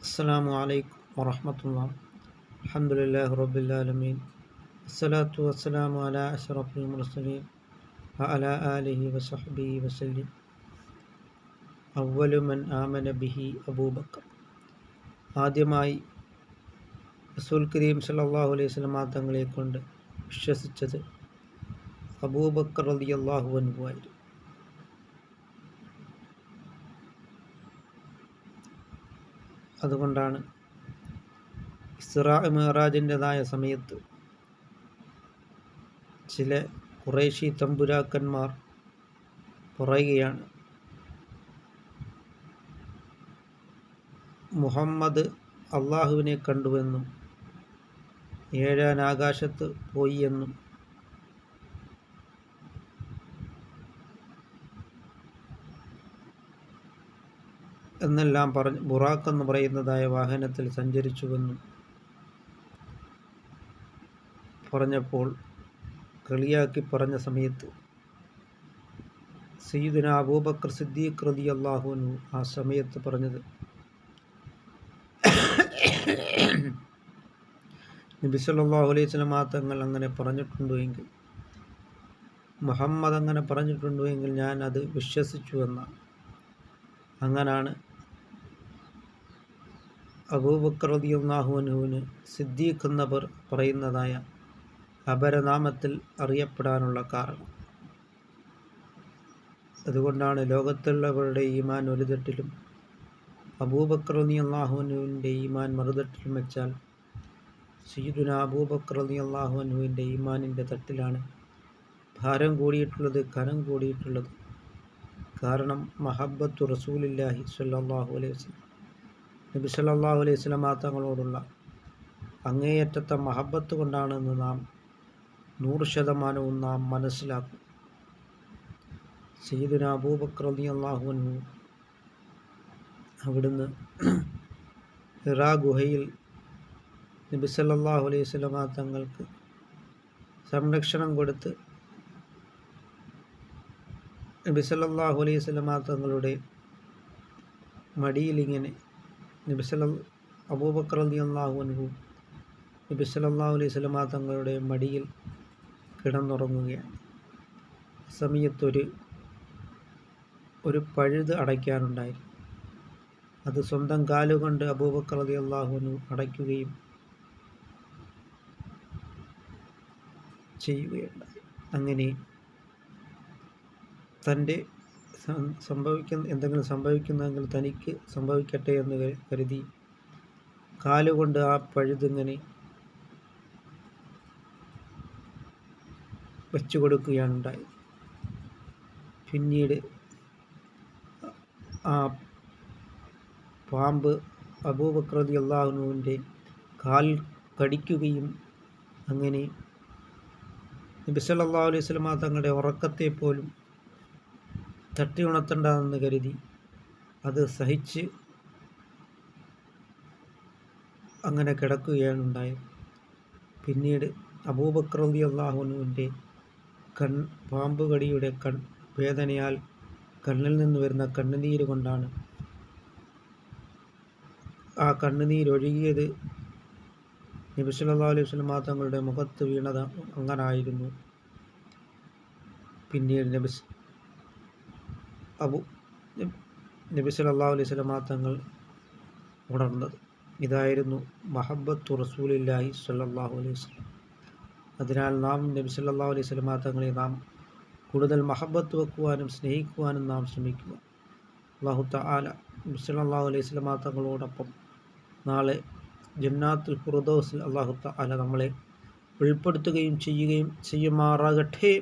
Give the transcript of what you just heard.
അസ്സാം വലൈക്കും വറഹമത്തുള്ള അലഹമുല്ലാ റബുല്ലാലമീൻ അസ്സലാത്തു വസ്സലാം അല അഷറഫുൽ മുർസലീൻ അല ആലിഹി വസഹബി വസല്ലിം അവലുമൻ ആമന ബിഹി അബൂബക്കർ. ആദ്യമായി റസൂൽ കരീം സല്ലാഹു അലൈഹി സ്വലമാ തങ്ങളെ കൊണ്ട് വിശ്വസിച്ചത് അബൂബക്കർ അലി അള്ളാഹു അനുവായിരുന്നു അതുകൊണ്ടാണ്. ഇസ്രാ മെഹറാജിന്റെതായ സമയത്ത് ചില കുറേശി തമ്പുരാക്കന്മാർ പറയുകയാണ് മുഹമ്മദ് അള്ളാഹുവിനെ കണ്ടുവെന്നും ഏഴാൻ ആകാശത്ത് പോയി എന്നും. എന്നെല്ലാം പറഞ്ഞ്. ബുറാക്ക് എന്ന് പറയുന്നതായ വാഹനത്തിൽ സഞ്ചരിച്ചുവെന്നും പറഞ്ഞപ്പോൾ കളിയാക്കി പറഞ്ഞ സമയത്ത് സയ്യിദിന അബൂബക്കർ സിദ്ദീഖ് റതി അള്ളാഹുനു ആ സമയത്ത് പറഞ്ഞത് നബി അലൈഹി സ്വലമാ തങ്ങൾ അങ്ങനെ പറഞ്ഞിട്ടുണ്ടോ എങ്കിൽ മുഹമ്മദ് അങ്ങനെ പറഞ്ഞിട്ടുണ്ടോ എങ്കിൽ ഞാൻ അത് വിശ്വസിച്ചു എന്നാണ്. അങ്ങനാണ് അബൂബക്കർ റതിയുല്ലാഹുവിനുവിന് സിദ്ദീഖ് എന്നവർ പറയുന്നതായ അപരനാമത്തിൽ അറിയപ്പെടാനുള്ള കാരണം. അതുകൊണ്ടാണ് ലോകത്തുള്ളവരുടെ ഈമാൻ ഒരു തട്ടിലും അബൂബക്കർ റതി അള്ളാഹുനുവിന്റെ ഈമാൻ മറുതട്ടിലും വെച്ചാൽ സീദുന അബൂബക്കർ റതി അള്ളാഹുനുവിന്റെ ഈമാനിന്റെ തട്ടിലാണ് ഭാരം കൂടിയിട്ടുള്ളത് കനം കൂടിയിട്ടുള്ളത്. കാരണം മഹബത്തു റസൂലില്ലാഹി സല്ലാഹു അലൈഹി വസ്ലം നബി സല്ലാഹു അലൈഹി സ്വലമാ തങ്ങളോടുള്ള അങ്ങേയറ്റത്തെ മഹബത്ത് കൊണ്ടാണെന്ന് നാം നൂറ് ശതമാനവും നാം മനസ്സിലാക്കും. സയ്യിദുന അബൂബക്കർ അലി അൻഹു അവിടുന്ന് ഹിറാ ഗുഹയിൽ നബി സല്ലാഹു അലൈഹി സ്വലമാ തങ്ങൾക്ക് സംരക്ഷണം കൊടുത്ത് നബി സല്ലാഹു അലൈഹി സ്വലമാ തങ്ങളുടെ മടിയിലിങ്ങനെ നബി സല അബൂബക്കർ അലി അള്ളാഹു അനുഹു അലൈഹി സ്വലമ തങ്ങളുടെ മടിയിൽ കിടന്നുറങ്ങുകയാണ്. സമയത്തൊരു ഒരു പഴുത് അടയ്ക്കാനുണ്ടായിരുന്നു. അത് സ്വന്തം കാലുകൊണ്ട് അബൂബക്കർ അലി അള്ളാഹുവിനു അടയ്ക്കുകയും ചെയ്യുകയുണ്ടായി. അങ്ങനെ തന്റെ സംഭവിക്കുന്ന എന്തെങ്കിലും സംഭവിക്കുന്നെങ്കിൽ തനിക്ക് സംഭവിക്കട്ടെ എന്ന് കരുതി. കാലുകൊണ്ട് ആ പഴുതിങ്ങനെ വെച്ചു കൊടുക്കുകയാണ് ഉണ്ടായത് പിന്നീട് ആ പാമ്പ് അബൂബക്രതി അള്ളാഹുനുവിന്റെ കാൽ കടിക്കുകയും അങ്ങനെ നബിസല്ലാ അലൈഹി സ്വലമ തങ്ങളുടെ ഉറക്കത്തെ പോലും തട്ടി ഉണർത്തണ്ടെന്ന് കരുതി. അത് സഹിച്ച് അങ്ങനെ കിടക്കുകയാണ് ഉണ്ടായത്. പിന്നീട് അബൂബക്കർ അലി അള്ളാഹുനുവിന്റെ കൺ പാമ്പ് കടിയുടെ കൺ വേദനയാൽ കണ്ണിൽ നിന്ന് വരുന്ന കണ്ണുനീര് കൊണ്ടാണ് ആ കണ്ണുനീരൊഴുകിയത് നബി സല്ലാ അലൈഹി സ്വലമാ തങ്ങളുടെ മുഖത്ത് വീണത് അങ്ങനായിരുന്നു. പിന്നീട് നബി അബു നബി സല്ലാ അലൈഹി സ്വലമാ തങ്ങൾ ഉണർന്നത്. ഇതായിരുന്നു മഹബത്തു റസൂലില്ലാഹി സല്ലാഹു അലൈഹി വസ്ലം അതിനാൽ നാം നബി സല്ലാ അലൈഹി സ്വലമാ തങ്ങളെ നാം കൂടുതൽ മഹബത്ത് വെക്കുവാനും സ്നേഹിക്കുവാനും നാം ശ്രമിക്കുക. അള്ളാഹു താല നബി സല്ലാഹു അലൈഹി സ്വലമാ തങ്ങളോടൊപ്പം നാളെ ജന്നാത്തുൽ ഫുറദോസിൽ അള്ളാഹു താല നമ്മളെ ഉൾപ്പെടുത്തുകയും ചെയ്യുകയും ചെയ്യുമാറാകട്ടെ.